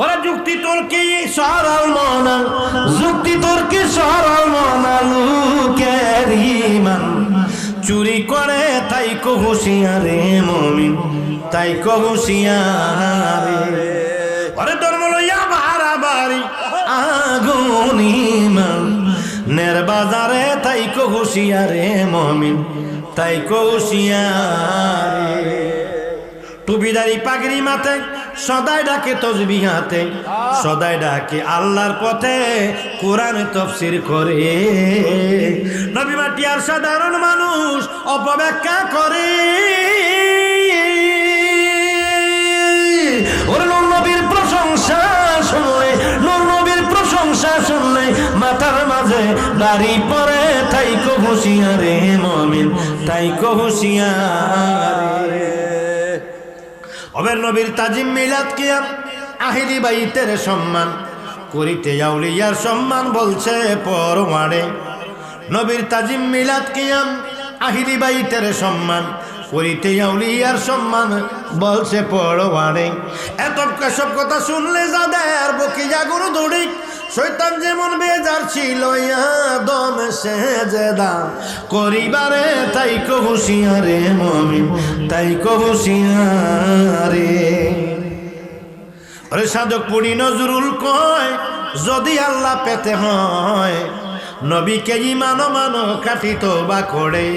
ওরা যুক্তি তর্কি সরল মনা? যুক্তি তর্কি সরল মনা? লুকের চুরি করে, তাই হুঁশিয়ারে মমিন, তাই কো হুঁশিয়ারে। ওরে ধর্ম লইয়া বাড়াবাড়ি আগুন ইমান। নের বাজারে, তাই কো হুঁশিয়ারে মমিন, তাই কো হুঁশিয়ারে। টুপিদারি পাগড়ি মাথে সদাই ডাকে তসবি হাতে সদাই ডাকে আল্লাহর পথে কোরআন তফসির করে। নবী মাটি আর সাধারণ মানুষ অপব্যাখ্যা করে। নূর নবীর প্রশংসা শুনলে প্রশংসা শুনলে মাঝে তাই কো হুঁশিয়ারে মমিন, তাই অবের নবীর তাজিম মিলাদ কিয়াম আহিরি বাইতের সম্মান। করিতে আউলিয়ার সম্মান বলছে পরমারে নবীর তাজিম মিলাদ কিয়াম আহিরি বাইতের সম্মান। করিতে আউলিয়ার সম্মান বলছে পরমাড়ে এত সব কথা শুনলে যাদের বকি জাগর দৌড়ি শৈতান যেমন বেজার ছিল দম সে দাম। করিবারে তাই কহুশিয়ারে মমিন, তাই কহুশিয়ারে সাধক পুরি নজরুল কয়, যদি আল্লাহ পেতে হয়, নবীকে মানো মানো কাটিত বা করে।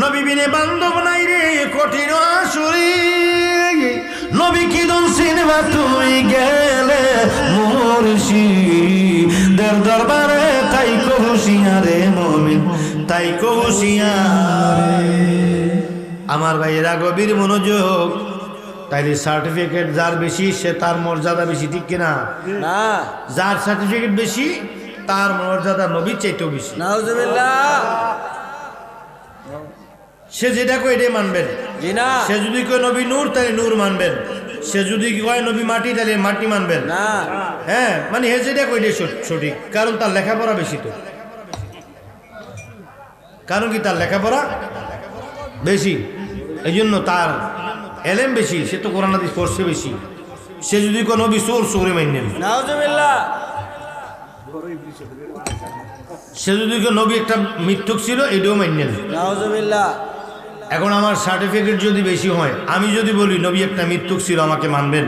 নবী বিনে বান্ধব নাই রে কঠিন আসুরি। নবী কি দন সিনেমা তুই গেলে মুর্শি? দের দরবারে তাই কহুশিয়ারে মমিন তাই কহুশিয়ারে আমার ভাইয়েরা গভীর মনোযোগ। তাইলে সার্টিফিকেট যার বেশি সে তার মর্যাদা বেশি ঠিক কিনা? না। যার সার্টিফিকেট বেশি তার মর্যাদা নবীর চাইতেও বেশি। সে যেটা কয় এটাই মানবেন। সে যদি কয় নবী নূর তাহলে নূর মানবেন। সে যদি কয় নবী মাটি তাহলে মাটি মানবেন। হ্যাঁ মানে হে যেটা কয় এটাই সঠ- সঠিক। কারণ তার লেখাপড়া বেশি তো। কারণ কি তার লেখাপড়া বেশি? এই জন্য তার এলেম বেশি। সে তো কোরআন হাদিস পড়ছে বেশি। সে যদি কোনো নবী চোর চোরে মাইনেন সে যদি নবী একটা মৃত্যুক ছিল এটাও মাইনেন নাউজুবিল্লাহ। এখন আমার সার্টিফিকেট যদি বেশি হয় আমি যদি বলি নবী একটা মৃত্যুক ছিল আমাকে মানবেন?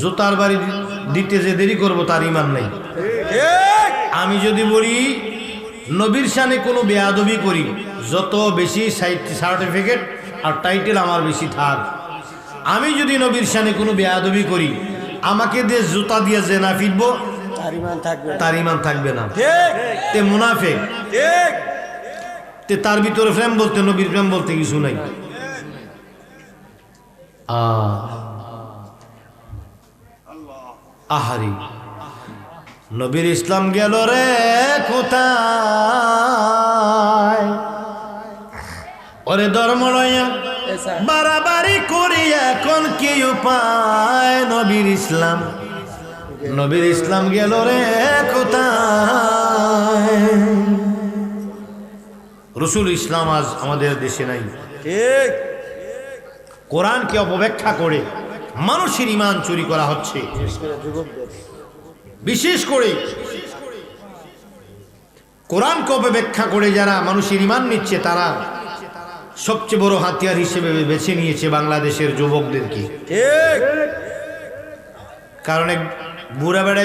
জুতার বাড়ি দিতে যে দেরি করব তার ইমান নেই। আমি যদি বলি নবীর সানে কোনো বেয়াদবি করি যত বেশি সার্টিফিকেট আর টাইটেল আমার বেশি থাক। আমি যদি নবীর সানে কোনো বেয়াদবি করি আমাকে দিয়ে জুতা দিয়ে যে না ফিরবো তার ইমান থাকবে না। ঠিক। তে মুনাফে ঠিক তে তার ভিতরে প্রেম বলতে নবীর প্রেম বলতে কিছু নাই। আহ। আহারি। নবীর ইসলাম গেল রে কোথায়? ওরে ধর্ম লইয়া বাড়াবাড়ি করি এখন কি উপায় নবীর ইসলাম। নবীর ইসলাম গেল রে কোথায়? রসুল ইসলাম আজ আমাদের দেশে নাই। ঠিক। কোরআনকে অপব্যাখ্যা করে মানুষের ইমান চুরি করা হচ্ছে। বিশেষ করে কোরআনকে অপব্যাখ্যা করে যারা মানুষের ইমান নিচ্ছে তারা সবচেয়ে বড় হাতিয়ার হিসেবে বেছে নিয়েছে বাংলাদেশের যুবকদেরকে। কারণ এক বুড়া বেড়ে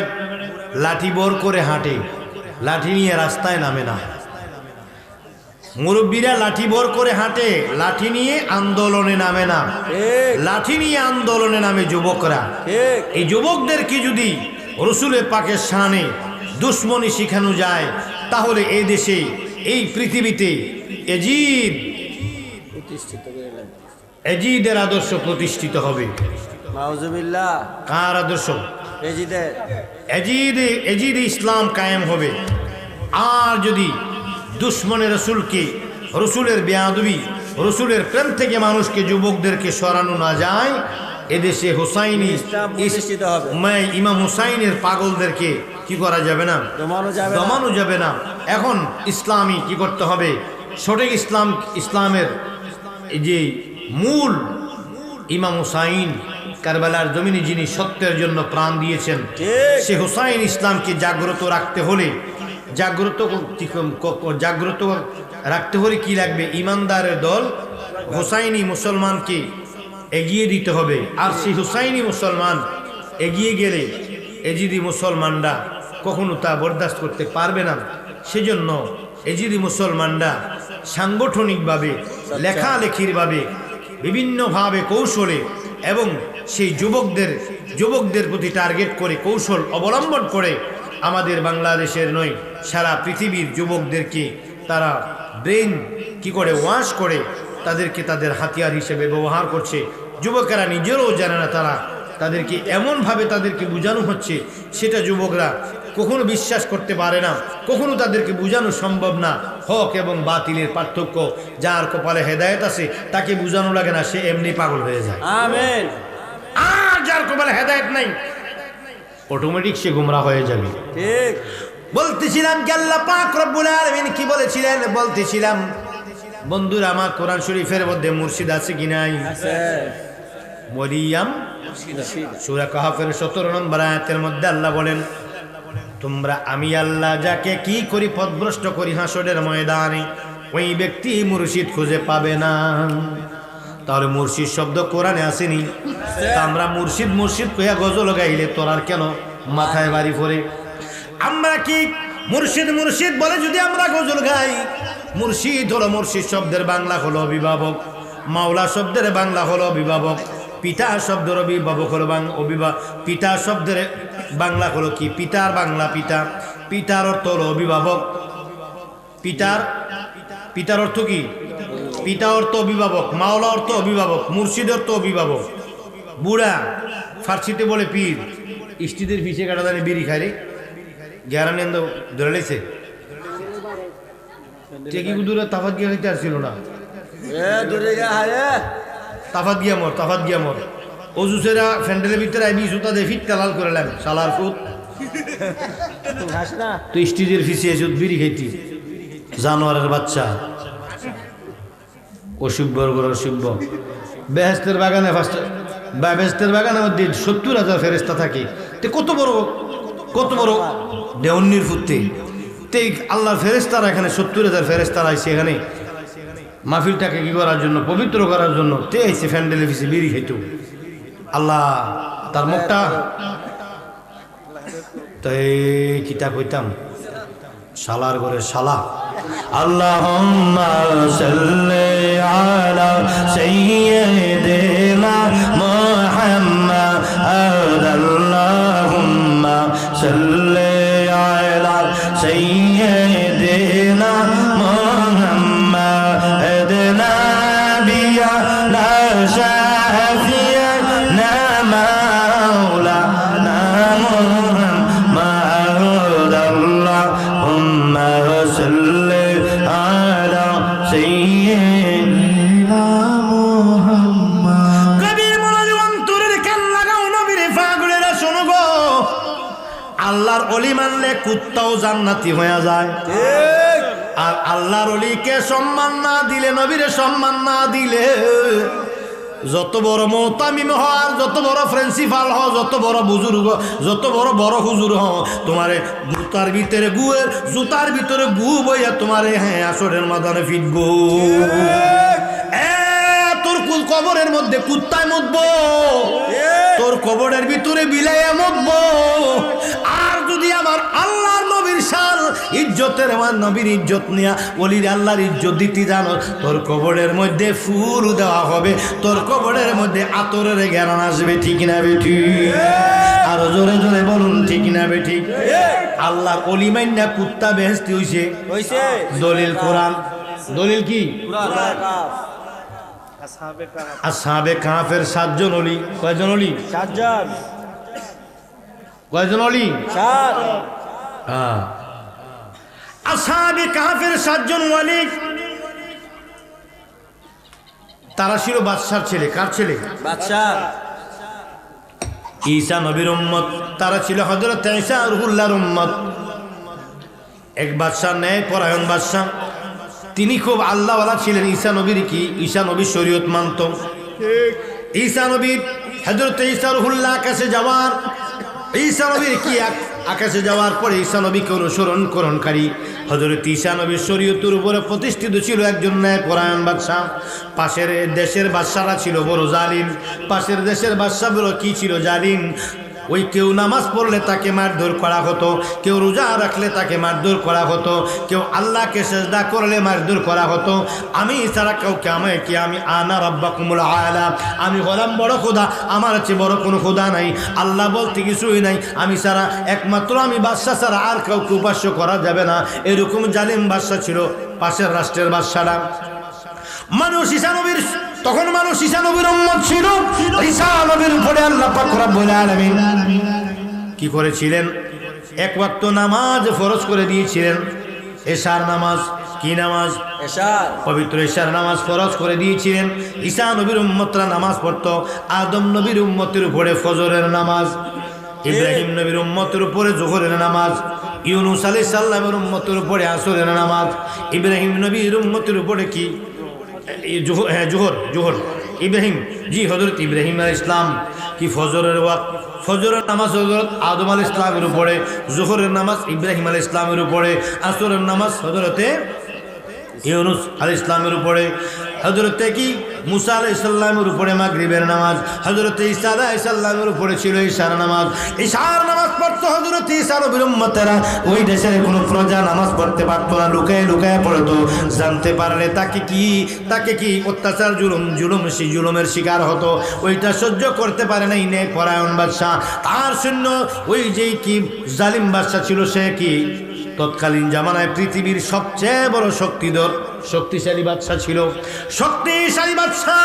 লাঠি বর করে হাঁটে লাঠি নিয়ে রাস্তায় নামে না। মুরব্বীরা লাঠি বোর করে হাঁটে। লাঠি নিয়ে আন্দোলনে নামে না। লাঠি নিয়ে আন্দোলনে নামে যুবকরা। এই যুবকদেরকে যদি রসুলের পাকের সানে দুশ্মনী শিখানো যায় তাহলে এই দেশে এই পৃথিবীতে এজিদ এজিদের আদর্শ প্রতিষ্ঠিত হবে। কার আদর্শ? এজিদ এজিদ ইসলাম কায়েম হবে। আর যদি দুশ্মনের রসুলকে রসুলের বেয়াদবি রসুলের প্রেম থেকে মানুষকে যুবকদেরকে সরানো না যায় এদেশে হুসাইনি ইমাম হুসাইনের পাগলদেরকে কি করা যাবে না? দমানো যাবে না। এখন ইসলামই কি করতে হবে? সঠিক ইসলাম ইসলামের যে মূল ইমাম হুসাইন কারবালার জমিনে যিনি সত্যের জন্য প্রাণ দিয়েছেন সে হুসাইন ইসলামকে জাগ্রত রাখতে হলে জাগ্রত জাগ্রত রাখতে হলে কি লাগবে? ইমানদারের দল হুসাইনি মুসলমানকে এগিয়ে দিতে হবে। আর সেই হুসাইনি মুসলমান এগিয়ে গেলে এজিদি মুসলমানরা কখনো তা বরদাস্ত করতে পারবে না। সেজন্য এজিদি মুসলমানরা সাংগঠনিকভাবে, লেখালেখিরভাবে, বিভিন্নভাবে কৌশলে এবং সেই যুবকদের যুবকদের প্রতি টার্গেট করে কৌশল অবলম্বন করে আমাদের বাংলাদেশের নয়। সারা পৃথিবীর যুবকদেরকে তারা ব্রেন কি করে ওয়াশ করে তাদেরকে তাদের হাতিয়ার হিসেবে ব্যবহার করছে। যুবকেরা নিজেরও জানে না তারা তাদেরকে এমনভাবে তাদেরকে বোঝানো হচ্ছে সেটা যুবকরা কখনো বিশ্বাস করতে পারে না কখনো তাদেরকে বোঝানো সম্ভব না। হক এবং বাতিলের পার্থক্য যার কপালে হেদায়েত আছে তাকে বোঝানো লাগে না সে এমনি পাগল হয়ে যায়। আমেন। আর যার কপালে হেদায়েত নাই অটোমেটিক সে গুমরা হয়ে যাবে। ঠিক। বলতেছিলাম কি আল্লাহ পাক রব্বুল আলামিন কি বলেছিলেন? বলতেছিলাম বন্ধুরা আমার কোরআন শরীফের মধ্যে মুর্শিদ আছে কি নাই? মরিয়াম সূরা কাহাফের 17 নম্বর আয়াতের মধ্যে আল্লাহ বলেন তোমরা আমি আল্লাহ যাকে কি করি পথভ্রষ্ট করি হাসরের ময়দানে ওই ব্যক্তি মুর্শিদ খুঁজে পাবে না। তাহলে মুর্শিদ শব্দ কোরআনে আসেনি। আমরা মুর্শিদ মুর্শিদ কইয়া গজল গাইলে তোর আর কেন মাথায় বাড়ি পড়ে? আমরা কি মুর্শিদ মুর্শিদ বলে যদি আমরা গজল গাই? মুর্শিদ হলো মুর্শিদ শব্দের বাংলা হলো অভিভাবক। মাওলা শব্দের বাংলা হলো অভিভাবক। পিতা শব্দের অভিভাবক হলো অভিভাবক পিতা শব্দের বাংলা হলো কি? পিতার বাংলা পিতা। পিতার অর্থ হলো অভিভাবক। পিতার পিতার অর্থ কি? পিতা অর্থ অভিভাবক। মাওলা অর্থ অভিভাবক। মুর্শিদ অর্থ অভিভাবক। বুড়া, ফার্সিতে বলে পীর। ইষ্টিদের পিছিয়ে কাটা দাঁড়িয়ে বিড়ি খায় গ্যারানেন্দ ধরে লেছে টেকি দূরে তাফাত গিয়া খাইতে আসছিল না। এ দূরে গা তাফাত গিয়া মর তাফাত গিয়া মর। অজুসেরা ফ্যান্ডেলের ভিতরে আইবি সুতা দিয়ে ফিট কালাল করলাম সালার ফুট তো স্টিজের ফিসে এসে বিড়ি খাইতি। জানোয়ারের বাচ্চা। অসুব্যর গর অসুব্য বেহেস্তের বাগানে ফার্স্ট বা বেহেস্তের বাগানের মধ্যে সত্তর হাজার ফেরেস্তা থাকে। তে কত বড়? কত বড়? দেওয়ান্নির ফুটতে তে আল্লাহর ফেরেস্তারা এখানে, সত্তর হাজার ফেরেস্তারা আইসে এখানে। মাহফিলটাকে কি করার জন্য? পবিত্র করার জন্য। তে আইসে ফ্যান্ডেলে ফিসে বিড়ি খাইতো আল্লাহ, তার মুখটা। তাই কিতা কইতাম? শালার ঘরে শালা। আল্লাহুম্মা সাল্লি আলা সাইয়্যিদিনা মুহাম্মাদ আল্লাহুম্মা সাল্লি অলি মানলে কুত্তাও জান্নাতি হয়ে যায়। আর আল্লাহর অলিকে সম্মান না দিলে নবীরে সম্মান না দিলে যত বড় মোতামিম হ আর যত বড় প্রিন্সিপাল হ যত বড় বুজুর্গ যত বড় বড় হুজুর হ তোমারে জুতার ভিতরে গুয়ের জুতার ভিতরে গু বইয়া তোমারে হ্যাঁ আসরের মাদানে ফিটবো। এ, তোর কুল কবরের মধ্যে কুত্তায় মুতবো। তোর কবরের ভিতরে বিলাইয়া মুতবো। ইজ্জতের আমার নবীর ইজ্জত নিয়া বলির আল্লাহর ইজ্জত দিতে জানো? তোর কবরের মধ্যে ফুল দেওয়া হবে। তোর কবরের মধ্যে আতরের জ্ঞান আসবে ঠিক না বেঠি আরও জোরে জোরে বলুন ঠিক না বেঠি আল্লাহর অলিমাইন্না কুত্তা বেহেস্তি হইছে। হইছে। দলিল কোরআন। দলিল কি? কাফের সাতজন অলি কয়জন অলি সাতজন। কয়জন অলি সাত। হ্যাঁ। আসাবে কাফের সাতজন ওয়ালি তারা ছিল বাদশার ছেলে। কার ছেলে? বাদশাহ। ঈসা নবীর উম্মত। তারা ছিল হজরত ঈসা রুহুল্লাহর উম্মত। এক বাদশাহ ন্যায় পরায়ণ বাদশাহ। তিনি খুব আল্লাহওয়ালা ছিলেন। ঈসা নবীর কি? ঈসা নবীর শরীয়ত মানত। ঈসা নবীর হজরত ঈসা রুহুল্লাহ আকাশে যাওয়ার ঈসা নবীর কি আকাশে যাওয়ার পরে ঈসা নবীকে অনুসরণ করণকারী। হজরত ঈশা নবীর শরীয়তের উপরে প্রতিষ্ঠিত ছিল একজন ন্যায় পরায়ণ বাদশাহ। পাশের দেশের বাদশারা ছিল বড় জালিম। পাশের দেশের বাদশাগুলো কি ছিল জালিম? ওই কেউ নামাজ পড়লে তাকে মারধর করা হতো, কেউ রোজা রাখলে তাকে মারধর করা হতো, কেউ আল্লাহকে সেজদা করলে মারধর করা হতো। আমি ছাড়া কাউকে আমায় কি আমি আনা রব্বা কুমুল আলা? আমি হলাম বড় খোদা, আমার চেয়ে বড় কোনো খোদা নাই। আল্লাহ বলতে কিছুই নাই। আমি ছাড়া একমাত্র আমি বাদশা ছাড়া আর কাউকে উপাস্য করা যাবে না। এরকম জালিম বাদশা ছিল পাশের রাষ্ট্রের বাদশারা মানুষ ঈশানবীর তখন মানুষ ঈশানবীর উম্মত ছিল। ঈশানবীর উপরে আল্লাহ পাক রব্বুল আলামিন কি করেছিলেন? এক ওয়াক্ত নামাজ ফরজ করে দিয়েছিলেন। এশার নামাজ কি নামাজ? এশার। পবিত্র ঈশার নামাজ ফরজ করে দিয়েছিলেন। ঈশা নবীর উম্মতরা নামাজ পড়তো। আদম নবীর উম্মতের উপরে ফজরের নামাজ। ইব্রাহিম নবীর উম্মতের উপরে জোহরের নামাজ। ইউনুস আলী সাল্লামের উম্মতের উপরে আসরের নামাজ। ইব্রাহিম নবীর উম্মতের উপরে কি? হ্যাঁ জোহর জোহর। ইব্রাহিম, জি হজরত ইব্রাহিম আল ইসলাম কি ফজরের ওয়াক ফজরের নামাজ হজরত আদম আল ইসলামের উপরে, জোহরের নামাজ ইব্রাহিম আল ইসলামের উপরে, আসরের নামাজ হজরতে ইউনুস আল ইসলামের উপরে। হজরতে কি? মুসা আলাই ইসলামের উপরে মাগরিবের নামাজ হজরতে ঈসা আলাই ইসলামের উপরে ছিল ঈশার নামাজ। ঈশার নামাজ পড়তো হজরত ঈশার বিরম্মতেরা ওই দেশের কোনো প্রজা নামাজ পড়তে পারতো না, লুকায় লুকায় পড়তো। জানতে পারলে তাকে কি? তাকে কি অত্যাচার, জুলুম জুলুম, সে জুলুমের শিকার হতো? ওইটা সহ্য করতে পারে নে পরায়ণ বাদশাহ। তার শূন্য ওই যেই কি জালিম বাদশাহ ছিল, সে কি? তৎকালীন জামানায় পৃথিবীর সবচেয়ে বড় শক্তিধর। শক্তিশালী বাদশা ছিল। শক্তিশালী বাদশা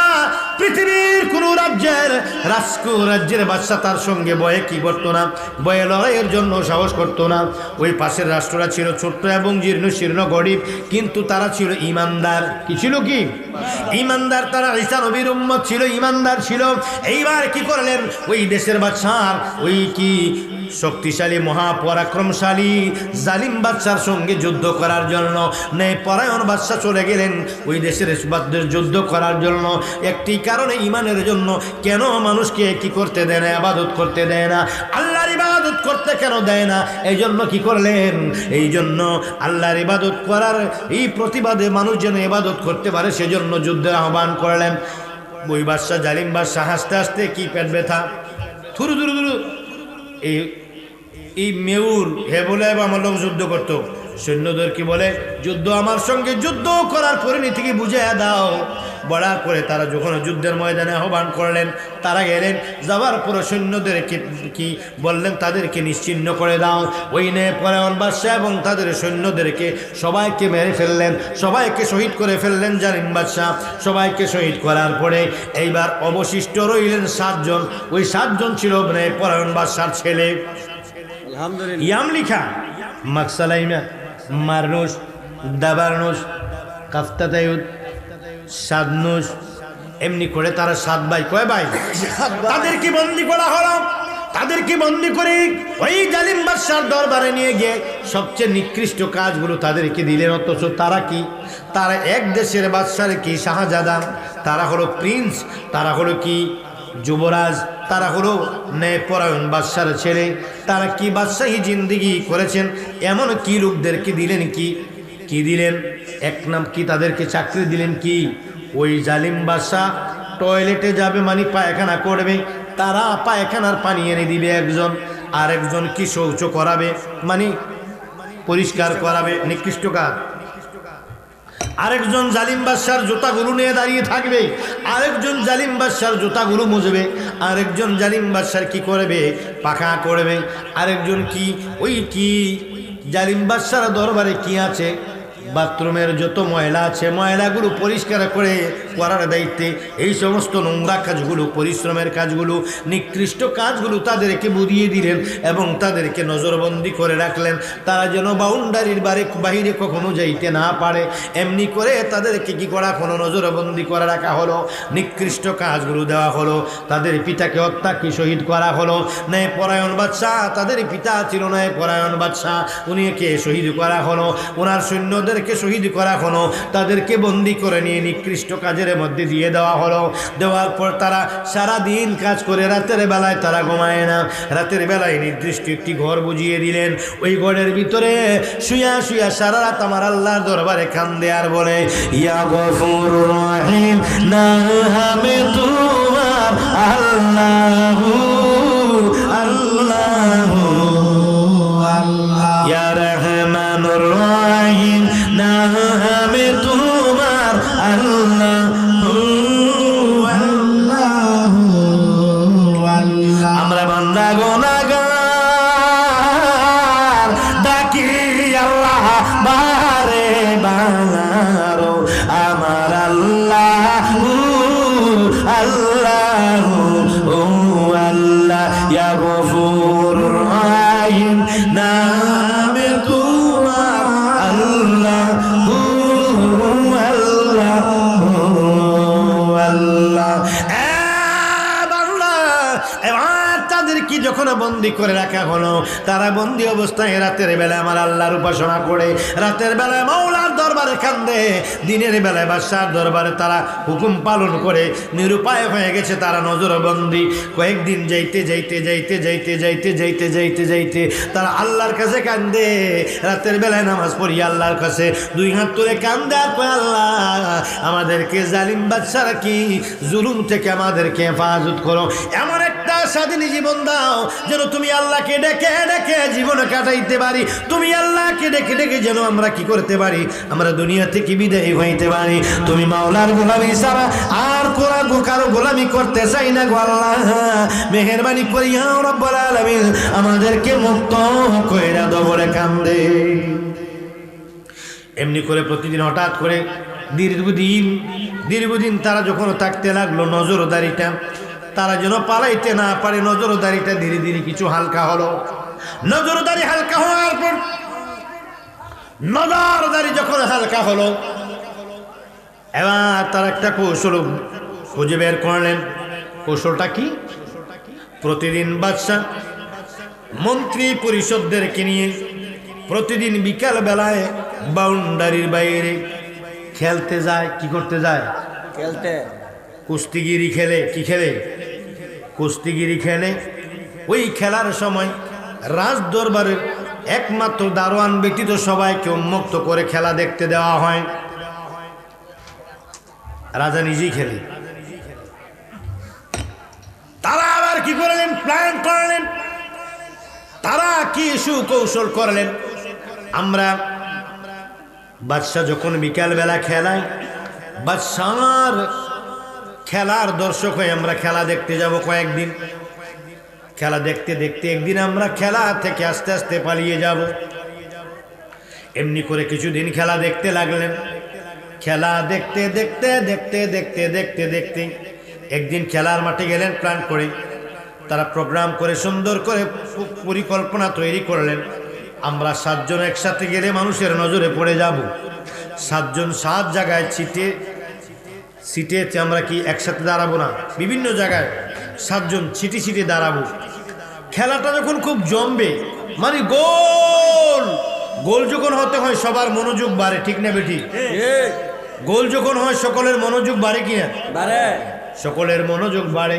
পৃথিবীর কোন রাজ্যের রাজকু রাজ্যের বাদশা তার সঙ্গে বয়ে কি করতো না? বয়ে লড়াইয়ের জন্য সাহস করতো না। ওই পাশের রাষ্ট্ররা ছিল ছোট্ট এবং জীর্ণ, শীর্ণ, গরিব, কিন্তু তারা ছিল ইমানদার। কি ছিল কি? ইমানদার তারা ঈসা নবীর উম্মত ছিল, ইমানদার ছিল। এইবার কি করলেন? ওই দেশের বাদশার ওই কি শক্তিশালী, মহাপরাক্রমশালী, জালিম বাদশার সঙ্গে যুদ্ধ করার জন্য। ন্যায় পরায়ণ বাদশা চলে গেলেন ওই দেশের বাদদের যুদ্ধ করার জন্য। একটি কারণে ইমানের জন্য কেন মানুষকে কি করতে দেয় না আবাদত করতে দেয় না? আল্লাহর ইবাদত করতে কেন দেয় না? এই জন্য কি করলেন? এই জন্য আল্লাহর ইবাদত করার এই প্রতিবাদে মানুষ যেন ইবাদত করতে পারে, সেজন্য যুদ্ধের আহ্বান করলেন। ওই বাদশাহ জালিম বাদশাহ হাসতে হাসতে কি পেট ব্যথা? থুরু থুরু থুরু এই এই মেউর হে বলে আমার লোক যুদ্ধ করতো। সৈন্যদের কি বলে? যুদ্ধ আমার সঙ্গে যুদ্ধ করার পরিণতিকে বুঝিয়ে দাও। বড়ার করে তারা যখন যুদ্ধের ময়দানে আহ্বান করলেন, তারা গেলেন, যাওয়ার পরে সৈন্যদেরকে কি বললেন? তাদেরকে নিশ্চিহ্ন করে দাও। ওই নে পরায়ণ বাদশাহ এবং তাদের সৈন্যদেরকে সবাইকে মেরে ফেললেন, সবাইকে শহীদ করে ফেললেন জালিম বাদশাহ। সবাইকে শহীদ করার পরে এইবার অবশিষ্ট রইলেন সাতজন। ওই সাতজন ছিল পরায়ণ বাদশার ছেলে। আলহামদুলিল্লাহ। ইয়াম লিখা। মাকসালাইমা মারনুস দাবারনুস কাফতাতায়ুদ সাদনুস এমনি করে তারা সাত ভাই। কয় ভাই? তাদেরকে বন্দি করা হলো। তাদেরকে বন্দি করে ওই জালিম বাদশার দরবারে নিয়ে গিয়ে সবচেয়ে নিকৃষ্ট কাজগুলো তাদেরকে দিলেন। অথচ তারা কি? তারা এক দেশের বাদশার কি? শাহজাদা। তারা হলো প্রিন্স। তারা হলো কি? যুবরাজ, তারা হলো ন্যায়পরায়ণ বাদশার ছেলে। তারা কি বাদশাহী জিন্দিগি করেছেন? এমন কি লোকদেরকে দিলেন কি? কি দিলেন? এক নাম কি তাদেরকে চাকরি দিলেন কি? ওই জালিম বাদশাহ টয়লেটে যাবে মানে পায়খানা করবে। তারা পায়খানার পানি এনে দিবে একজন। আর একজন কি শৌচ করাবে? মানে পরিষ্কার করাবে। নিকৃষ্ট কাজ। আরেকজন জালিম বাদশার জুতাগুলো নিয়ে দাঁড়িয়ে থাকবে, আরেকজন জালিম বাদশার জুতাগুলো মুজবে আরেকজন জালিম বাদশার কি করবে? পাখা করবে, আরেকজন কি, ওই কি? জালিম বাদশার দরবারে কি আছে? বাথরুমের যত ময়লা আছে, ময়লাগুলো পরিষ্কার করে করার দায়িত্বে এই সমস্ত নোংরা কাজগুলো, পরিশ্রমের কাজগুলো, নিকৃষ্ট কাজগুলো তাদেরকে বুঝিয়ে দিলেন এবং তাদেরকে নজরবন্দি করে রাখলেন। তারা যেন বাউন্ডারির বারে, বাহিরে কখনো যাইতে না পারে। এমনি করে তাদেরকে কি করা, কোনো নজরবন্দি করে রাখা হলো, নিকৃষ্ট কাজগুলো দেওয়া হলো, তাদের পিতাকে হত্যা কি শহীদ করা হলো। ন্যায় পরায়ণ বাদশাহ, তাদের পিতা ছিল ন্যায় পরায়ণ বাদশাহ, উনিকে শহীদ করা হলো। ওনার সৈন্যদের তাদেরকে শহীদ করা হলো, তাদেরকে বন্দি করে নিয়ে নিকৃষ্ট কাজের মধ্যে দিয়ে দেওয়া হলো। দেওয়ার পর তারা সারা দিন কাজ করে, রাতের বেলায় তারা ঘুমায় না। রাতের বেলায় নির্দিষ্ট একটি ঘর বুঝিয়ে দিলেন। ওই ঘরের ভিতরে শুয়া শুয়া সারা রাত আমার আল্লাহর দরবারে কান্দে আর বলে, ইয়া গফুর না আল্লাহ আল্লাহ বন্দি করে রাখা হলো। তারা বন্দি অবস্থায় রাতের বেলা আমার আল্লাহর উপাসনা করে, রাতের বেলায় মৌলার দরবারে কান্দে। দিনের বেলায় বাদশার দরবারে তারা হুকুম পালন করে। নিরুপায় হয়ে গেছে তারা নজরবন্দি। কয়েকদিন যাইতে যাইতে যাইতে যাইতে যাইতে যাইতে যাইতে যাইতে তারা আল্লাহর কাছে কান্দে। রাতের বেলায় নামাজ পড়ি আল্লাহর কাছে। দুই হাত তুলে কান্দে আর আল্লাহ, আমাদেরকে জালিম বাদশারা কি? জুলুম থেকে আমাদেরকে হেফাজত করো। এমন একটা স্বাধীন জীবন দাও, যেন তুমি আল্লাহকে ডেকে ডেকে জীবন কাটাইতে পারি। তুমি আল্লাহকে ডেকে ডেকে যেন আমরা কি করতে পারি? আমরা দুনিয়া থেকে বিদায় হইতে পারি। তুমি মাওলার গোলামি ছাড়া আর কোরা কারও গোলামি করতে চাই না গো মেহরবানি করিয়া রব্বুল আমাদেরকে মুক্ত কইরা দবরে কান্দে। এমনি করে প্রতিদিন হঠাৎ করে দীর্ঘদিন দীর্ঘদিন তারা যখন থাকতে লাগল নজরদারিটা তারা যেন পালাইতে না পারে নজরদারিটা ধীরে ধীরে কিছু হালকা হলো। নজরদারি হালকা হওয়ার পর নজরদারি যখন হালকা হলো এবার তার একটা কৌশল খুঁজে বের করলেন। কৌশলটা কি? প্রতিদিন বাদশাহ মন্ত্রী পরিষদদেরকে নিয়ে প্রতিদিন বিকাল বেলায় বাউন্ডারির বাইরে খেলতে যায় কি করতে যায়? খেলতে। কুস্তিগিরি খেলে কি খেলে? কুস্তিগিরি খেলে। ওই খেলার সময় রাজ দরবারের একমাত্র দারোয়ান ব্যতীত সবাইকে উন্মুক্ত করে খেলা দেখতে দেওয়া হয়। রাজা নিজেই খেলে। তারা আবার কি করলেন? প্ল্যান করলেন। তারা কি সুকৌশল করলেন? আমরা বাদশাহ যখন বিকালবেলা খেলায় বাদশার খেলার দর্শক হয়ে আমরা খেলা দেখতে যাব কয়েকদিন। খেলা দেখতে দেখতে একদিন আমরা খেলা থেকে আস্তে আস্তে পালিয়ে যাব। এমনি করে কিছুদিন খেলা দেখতে লাগলেন। খেলা দেখতে দেখতে দেখতে দেখতে দেখতে দেখতে একদিন খেলার মাঠে গেলেন প্ল্যান করে। তারা প্রোগ্রাম করে সুন্দর করে পরিকল্পনা তৈরি করলেন। আমরা সাতজন একসাথে গেলে মানুষের নজরে পড়ে যাব। সাতজন সাত জায়গায় ছিটে সিটেতে আমরা কি একসাথে দাঁড়াবো না? বিভিন্ন জায়গায় সাতজন ছিটি ছিটি দাঁড়াবো। খেলাটা যখন খুব জমবে মানে গোল! গোল যখন হতে হয় সবার মনোযোগ বাড়ে ঠিক না বেটি গোল যখন হয় সকলের মনোযোগ বাড়ে কিনা বারে সকলের মনোযোগ বাড়ে।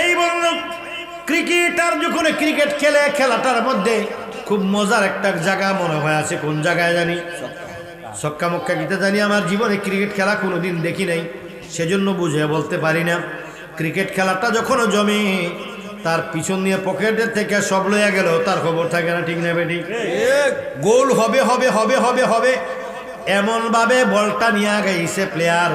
এই বলল ক্রিকেটার যখন ক্রিকেট খেলে খেলাটার মধ্যে খুব মজার একটা জায়গা মনে হয় আছে। কোন জায়গায় জানি? সক্কা মক্কা গীতা জানি আমার জীবনে ক্রিকেট খেলা কোনো দিন দেখি নাই, সেজন্য বুঝে বলতে পারি না। ক্রিকেট খেলাটা যখনও জমে, তার পিছন দিয়ে পকেটের থেকে সব লইয়া গেল, তার খবর থাকে না, ঠিক নেবে ঠিক গোল হবে হবে হবে হবে হবে। এমনভাবে বলটা নিয়ে গেছে প্লেয়ার